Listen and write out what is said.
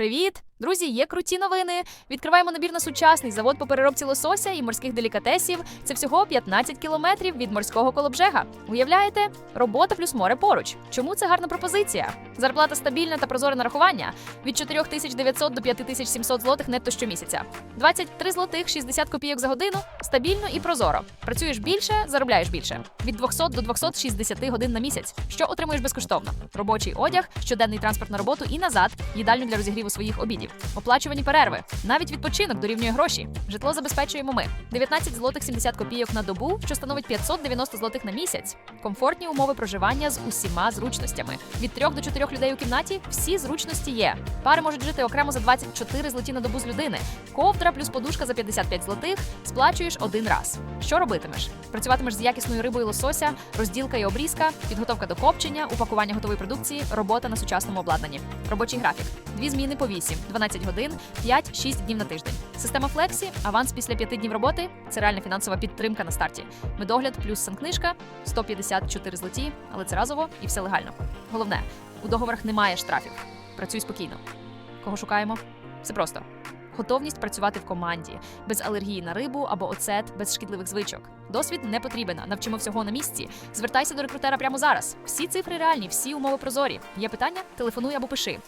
Привіт! Друзі, є круті новини. Відкриваємо набір на сучасний завод по переробці лосося і морських делікатесів. Це всього 15 кілометрів від морського колобжега. Уявляєте? Робота плюс море поруч. Чому це гарна пропозиція? Зарплата стабільна та прозоре нарахування від 4900 до 5700 злотих нетто щомісяця. 23 злотих 60 копійок за годину. Стабільно і прозоро. Працюєш більше, заробляєш більше. Від 200 до 260 годин на місяць. Що отримуєш безкоштовно? Робочий одяг, щоденний транспорт на роботу і назад, їдальню для розігріву своїх обідів. Оплачувані перерви. Навіть відпочинок дорівнює гроші. Житло забезпечуємо ми. 19 злотих 70 копійок на добу, що становить 590 злотих на місяць. Комфортні умови проживання з усіма зручностями. Від 3 до 4 людей у кімнаті всі зручності є. Пари можуть жити окремо за 24 злоті на добу з людини. Ковдра плюс подушка за 55 злотих сплачуєш один раз. Що робитимеш? Працюватимеш з якісною рибою лосося, розділка і обрізка, підготовка до копчення, упакування готової продукції, робота на сучасному обладнанні. Робочий графік. Дві зміни по 8, 12 годин, 5-6 днів на тиждень. Система Флексі, аванс після 5 днів роботи це реальна фінансова підтримка на старті. Медогляд плюс санкнижка 154 злоті, але це разово і все легально. Головне, у договорах немає штрафів. Працюй спокійно. Кого шукаємо? Все просто. Готовність працювати в команді, без алергії на рибу або оцет, без шкідливих звичок. Досвід не потрібен. Навчимо всього на місці. Звертайся до рекрутера прямо зараз. Всі цифри реальні, всі умови прозорі. Є питання? Телефонуй або пиши.